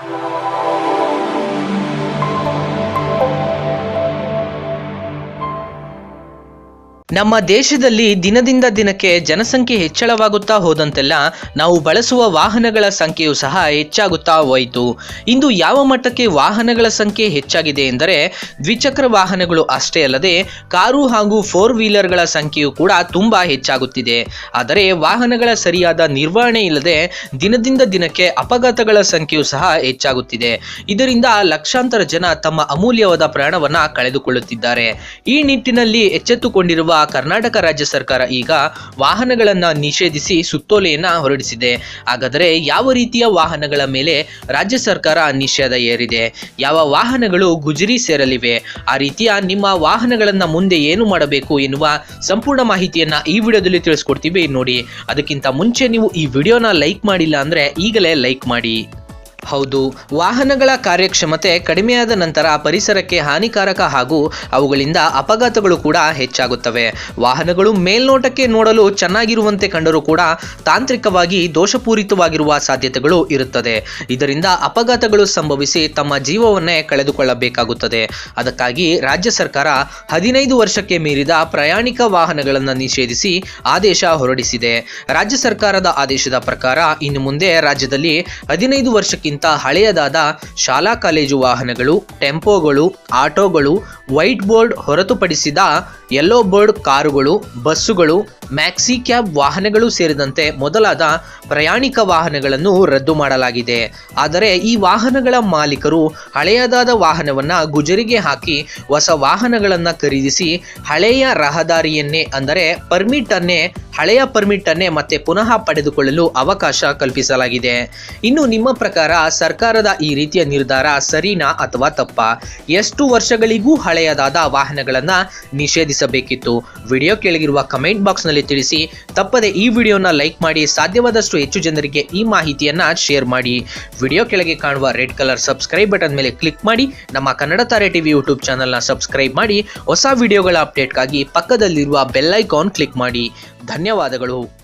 Thank you. ನಮ್ಮ ದೇಶದಲ್ಲಿ ದಿನದಿಂದ ದಿನಕ್ಕೆ ಜನಸಂಖ್ಯೆ ಹೆಚ್ಚಳವಾಗುತ್ತಾ ಹೋದಂತೆಲ್ಲ ನಾವು ಬಳಸುವ ವಾಹನಗಳ ಸಂಖ್ಯೆಯು ಸಹ ಹೆಚ್ಚಾಗುತ್ತಾ ಹೋಯಿತು. ಇಂದು ಯಾವ ಮಟ್ಟಕ್ಕೆ ವಾಹನಗಳ ಸಂಖ್ಯೆ ಹೆಚ್ಚಾಗಿದೆ ಎಂದರೆ ದ್ವಿಚಕ್ರ ವಾಹನಗಳು ಅಷ್ಟೇ ಅಲ್ಲದೆ ಕಾರು ಹಾಗೂ ಫೋರ್ ವೀಲರ್ಗಳ ಸಂಖ್ಯೆಯು ಕೂಡ ತುಂಬಾ ಹೆಚ್ಚಾಗುತ್ತಿದೆ. ಆದರೆ ವಾಹನಗಳ ಸರಿಯಾದ ನಿರ್ವಹಣೆ ಇಲ್ಲದೆ ದಿನದಿಂದ ದಿನಕ್ಕೆ ಅಪಘಾತಗಳ ಸಂಖ್ಯೆಯು ಸಹ ಹೆಚ್ಚಾಗುತ್ತಿದೆ. ಇದರಿಂದ ಲಕ್ಷಾಂತರ ಜನ ತಮ್ಮ ಅಮೂಲ್ಯವಾದ ಪ್ರಾಣವನ್ನು ಕಳೆದುಕೊಳ್ಳುತ್ತಿದ್ದಾರೆ. ಈ ನಿಟ್ಟಿನಲ್ಲಿ ಎಚ್ಚೆತ್ತುಕೊಂಡಿರುವ ಕರ್ನಾಟಕ ರಾಜ್ಯ ಸರ್ಕಾರ ಈಗ ವಾಹನಗಳನ್ನು ನಿಷೇಧಿಸಿ ಸುತ್ತೋಲೆಯನ್ನು ಹೊರಡಿಸಿದೆ. ಹಾಗಾದರೆ ಯಾವ ರೀತಿಯ ವಾಹನಗಳ ಮೇಲೆ ರಾಜ್ಯ ಸರ್ಕಾರ ನಿಷೇಧ ಏರಿದೆ ಯಾವ ವಾಹನಗಳು ಗುಜರಿ ಸೇರಲಿವೆ? ಆ ರೀತಿಯ ನಿಮ್ಮ ವಾಹನಗಳನ್ನು ಮುಂದೆ ಏನು ಮಾಡಬೇಕು ಎನ್ನುವ ಸಂಪೂರ್ಣ ಮಾಹಿತಿಯನ್ನು ಈ ವಿಡಿಯೋದಲ್ಲಿ ತಿಳಿಸ್ಕೊಡ್ತೀವಿ ನೋಡಿ. ಅದಕ್ಕಿಂತ ಮುಂಚೆ ನೀವು ಈ ವಿಡಿಯೋನ ಲೈಕ್ ಮಾಡಿಲ್ಲ ಅಂದರೆ ಈಗಲೇ ಲೈಕ್ ಮಾಡಿ. ಹೌದು. ವಾಹನಗಳ ಕಾರ್ಯಕ್ಷಮತೆ ಕಡಿಮೆಯಾದ ನಂತರ ಪರಿಸರಕ್ಕೆ ಹಾನಿಕಾರಕ ಹಾಗೂ ಅವುಗಳಿಂದ ಅಪಘಾತಗಳು ಕೂಡ ಹೆಚ್ಚಾಗುತ್ತವೆ. ವಾಹನಗಳು ಮೇಲ್ನೋಟಕ್ಕೆ ನೋಡಲು ಚೆನ್ನಾಗಿರುವಂತೆ ಕಂಡರೂ ಕೂಡ ತಾಂತ್ರಿಕವಾಗಿ ದೋಷಪೂರಿತವಾಗಿರುವ ಸಾಧ್ಯತೆಗಳು ಇರುತ್ತದೆ. ಇದರಿಂದ ಅಪಘಾತಗಳು ಸಂಭವಿಸಿ ತಮ್ಮ ಜೀವವನ್ನೇ ಕಳೆದುಕೊಳ್ಳಬೇಕಾಗುತ್ತದೆ. ಅದಕ್ಕಾಗಿ ರಾಜ್ಯ ಸರ್ಕಾರ ಹದಿನೈದು ವರ್ಷಕ್ಕೆ ಮೀರಿದ ಪ್ರಯಾಣಿಕ ವಾಹನಗಳನ್ನು ನಿಷೇಧಿಸಿ ಆದೇಶ ಹೊರಡಿಸಿದೆ. ರಾಜ್ಯ ಸರ್ಕಾರದ ಆದೇಶದ ಪ್ರಕಾರ ಇನ್ನು ಮುಂದೆ ರಾಜ್ಯದಲ್ಲಿ ಹದಿನೈದು ವರ್ಷಕ್ಕಿಂತ ಹಳೆಯದಾದ ಶಾಲಾ ಕಾಲೇಜು ವಾಹನಗಳು ಟೆಂಪೋಗಳು ಆಟೋಗಳು ವೈಟ್ ಬೋರ್ಡ್ ಹೊರತುಪಡಿಸಿದ ಯೆಲ್ಲೋ ಬೋರ್ಡ್ ಕಾರುಗಳು ಬಸ್ಸುಗಳು ಮ್ಯಾಕ್ಸಿ ಕ್ಯಾಬ್ ವಾಹನಗಳು ಸೇರಿದಂತೆ ಮೊದಲಾದ ಪ್ರಯಾಣಿಕ ವಾಹನಗಳನ್ನು ರದ್ದು ಮಾಡಲಾಗಿದೆ. ಆದರೆ ಈ ವಾಹನಗಳ ಮಾಲೀಕರು ಹಳೆಯದಾದ ವಾಹನವನ್ನ ಗುಜರಿಗೆ ಹಾಕಿ ಹೊಸ ವಾಹನಗಳನ್ನು ಖರೀದಿಸಿ ಹಳೆಯ ರಹದಾರಿಯನ್ನೇ ಅಂದರೆ ಪರ್ಮಿಟ್ ಅನ್ನೇ, ಹಳೆಯ ಪರ್ಮಿಟ್ ಅನ್ನೇ ಮತ್ತೆ ಪುನಃ ಪಡೆದುಕೊಳ್ಳಲು ಅವಕಾಶ ಕಲ್ಪಿಸಲಾಗಿದೆ. ಇನ್ನು ನಿಮ್ಮ ಪ್ರಕಾರ ಸರ್ಕಾರದ ಈ ರೀತಿಯ ನಿರ್ಧಾರ ಸರಿನಾ ಅಥವಾ ತಪ್ಪ? ಎಷ್ಟು ವರ್ಷಗಳಿಗೂ ಹಳೆಯದಾದ ವಾಹನಗಳನ್ನು ನಿಷೇಧಿಸಬೇಕಿತ್ತು? ವಿಡಿಯೋ ಕೆಳಗಿರುವ ಕಮೆಂಟ್ ಬಾಕ್ಸ್ನಲ್ಲಿ ತಿಳಿಸಿ. ತಪ್ಪದೆ ಈ ವಿಡಿಯೋನ ಲೈಕ್ ಮಾಡಿ, ಸಾಧ್ಯವಾದಷ್ಟು ಹೆಚ್ಚು ಜನರಿಗೆ ಈ ಮಾಹಿತಿಯನ್ನ ಶೇರ್ ಮಾಡಿ. ವಿಡಿಯೋ ಕೆಳಗೆ ಕಾಣುವ ರೆಡ್ ಕಲರ್ ಸಬ್ಸ್ಕ್ರೈಬ್ ಬಟನ್ ಮೇಲೆ ಕ್ಲಿಕ್ ಮಾಡಿ, ನಮ್ಮ ಕನ್ನಡ ತಾರೆ ಟಿವಿ ಯೂಟ್ಯೂಬ್ ಚಾನಲ್ನ ಸಬ್ಸ್ಕ್ರೈಬ್ ಮಾಡಿ, ಹೊಸ ವಿಡಿಯೋಗಳ ಅಪ್ಡೇಟ್ಗಾಗಿ ಪಕ್ಕದಲ್ಲಿರುವ ಬೆಲ್ಲೈಕಾನ್ ಕ್ಲಿಕ್ ಮಾಡಿ. ಧನ್ಯವಾದಗಳು.